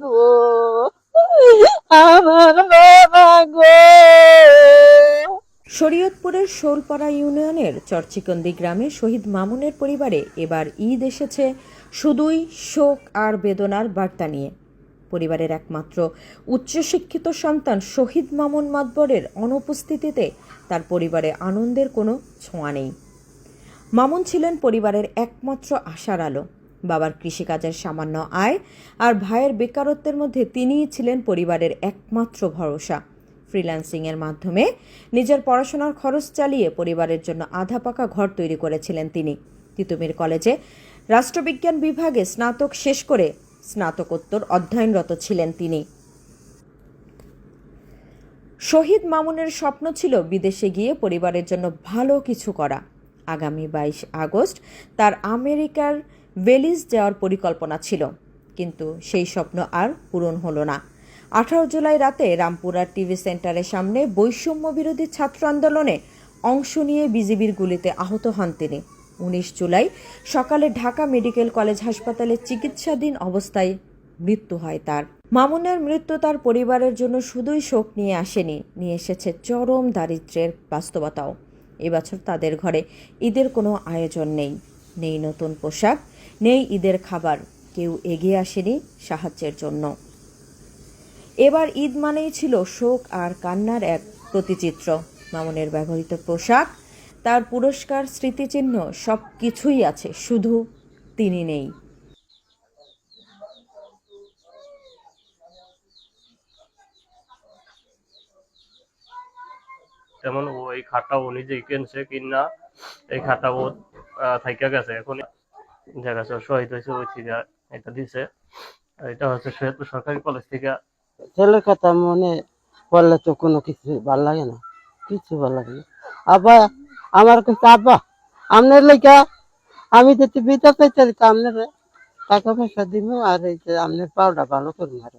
গো আমার বাবা গো। শরীয়তপুরের শোলপাড়া ইউনিয়নের চরচিকন্দি গ্রামে শহীদ মামুনের পরিবারে এবার ঈদ এসেছে শুধুই শোক আর বেদনার বার্তা নিয়ে। পরিবারের একমাত্র উচ্চশিক্ষিত সন্তান শহীদ মামুন মাতবরের অনুপস্থিতিতে তার পরিবারে আনন্দের কোনো ছোঁয়া নেই। মামুন ছিলেন পরিবারের একমাত্র আশার আলো। বাবার কৃষিকাজের সামান্য আয় আর ভাইয়ের বেকারত্বের মধ্যে তিনিই ছিলেন পরিবারের একমাত্র ভরসা। ফ্রিল্যান্সিংয়ের মাধ্যমে নিজের পড়াশোনার খরচ চালিয়ে পরিবারের জন্য আধা পাকা ঘর তৈরি করেছিলেন তিনি। তিতুমির কলেজে রাষ্ট্রবিজ্ঞান বিভাগে স্নাতক শেষ করে স্নাতকোত্তর অধ্যয়নরত ছিলেন তিনি। শহীদ মামুনের স্বপ্ন ছিল বিদেশে গিয়ে পরিবারের জন্য ভালো কিছু করা। আগামী বাইশ আগস্ট তার আমেরিকার ভেলিস যাওয়ার পরিকল্পনা ছিল। কিন্তু সেই স্বপ্ন আর পূরণ হলো না। আঠারো জুলাই রাতে রামপুরার টিভি সেন্টারের সামনে বৈষম্য বিরোধী ছাত্র আন্দোলনে অংশ নিয়ে বিজিবির গুলিতে আহত হন তিনি। উনিশ জুলাই সকালে ঢাকা মেডিকেল কলেজ হাসপাতালে চিকিৎসাধীন অবস্থায় মৃত্যু হয় তার। মামুনের মৃত্যু তার পরিবারের জন্য শুধুই শোক নিয়ে আসেনি, নিয়ে এসেছে চরম দারিদ্র্যের বাস্তবতাও। এবছর তাদের ঘরে ঈদের কোনো আয়োজন নেই। নেই নতুন পোশাক, নেই ঈদের খাবার। কেউ এগিয়ে আসেনি সাহায্যের জন্য। এবার ঈদ মানেই ছিল শোক আর কান্নার এক প্রতিচিত্র। মামুনের ব্যবহৃত পোশাক, তার পুরস্কার, স্মৃতিচিহ্ন সব কিছুই আছে, শুধু তিনি নেই। যেমন ও এই খাটটা ও নিজে কিনছে, কিনা এই খাটটা ও থাইকা গেছে। এখন জায়গা শহীদ হয়েছে, ওই থেকে এটা দিছে। এটা হচ্ছে সৈয়দপুর সরকারি কলেজ থেকে। ছেলের কথা মনে পড়লে তো কোনো কিছু ভালো লাগে না। কিছু ভালো লাগে না। আব্বা, আমার কাছে আব্বা, আপনার লেখা, আমি যদি বিটা পেতে তো আপনার টাকা পয়সা দিব আর এই যে আপনার পাওটা ভালো করুন আর।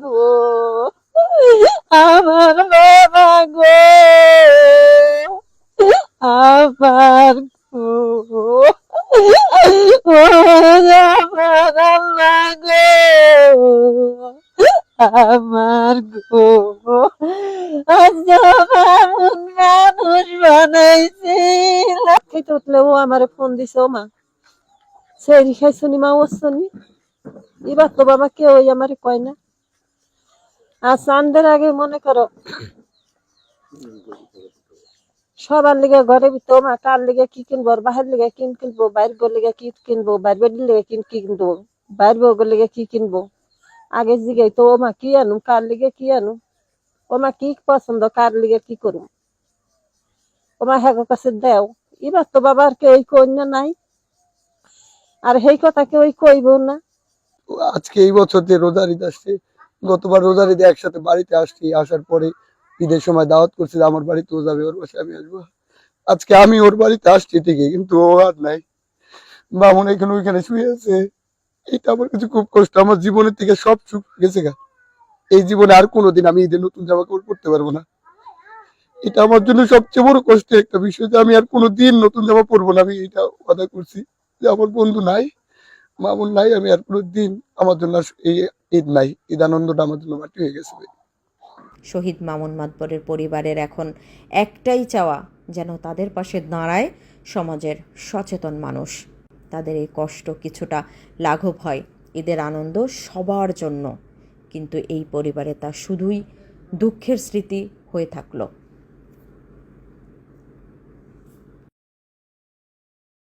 গো আমার বাবা গো। আমার গো আমার আল্লাহ গো। আমার গো মানুষ বানাইছিল উঠলে ও আমারে ফোন দিছে মা। সেই খাইছনি মা ওসনি এবার তো বাবা কেউ আমারে কয় না? আর চান্দের আগে মনে করো, সবার লিগে ঘরে ভিতর মা, কার লিগে কি কিনবো? বাহির লিগে কিন কিনবো? বাইর গোর লিগে কি কিনবো? বাইর বেডির লিগে কিন কি কিনবো? বাইর বউগর লিগে কি কিনবো? আগে জিগাই তো ও মা কি আনু কার লিগে কি আনু ও মা কি পছন্দ? কার লিগে কি করুম? ও মা হ্যাগো কাছে দেও। এবার তো বাবার কেউ কন্যা নাই। আর সেই কথা কে কেউ কইব না। আজকে এই বছর যে রোজার ঈদ আসছে, গতবার রোজার ঈদে একসাথে বাড়িতে আসছি, আসার পরে ঈদের সময় দাওয়াত করছি যে আমার বাড়িতে ও যাবে ওর বাসায় আমি আসব। আজকে আমি ওর বাড়িতে আসছি ঠিকই, কিন্তু ও আর নাই। বামন এখানে ওইখানে শুয়ে আছে। এটা আমার কাছে খুব কষ্ট, আমার জীবনের থেকে সব সুখ গেছে গা। এই জীবনে আর কোনোদিন আমি ঈদের নতুন জামা কাপড় পরতে পারব না। এটা আমার জন্য সবচেয়ে বড় কষ্টের একটা বিষয় যে আমি আর কোনোদিন নতুন জামা পরবো না। আমি এটা ওয়াদা করছি যে আমার বন্ধু নাই। মামুন নাই, আমি আর কোনো দিন আমার জন্য এই ঈদ নাই। ঈদ আনন্দটা আমার জন্য মাটি হয়ে গেছে। শহীদ মামুন মাতবরের পরিবারের এখন একটাই চাওয়া, যেন তাদের পাশে দাঁড়ায় সমাজের সচেতন মানুষ। তাদের এই কষ্ট কিছুটা লাঘব হয় ঈদের আনন্দ সবার জন্য। কিন্তু এই পরিবারে তা শুধুই দুঃখের স্মৃতি হয়ে থাকল।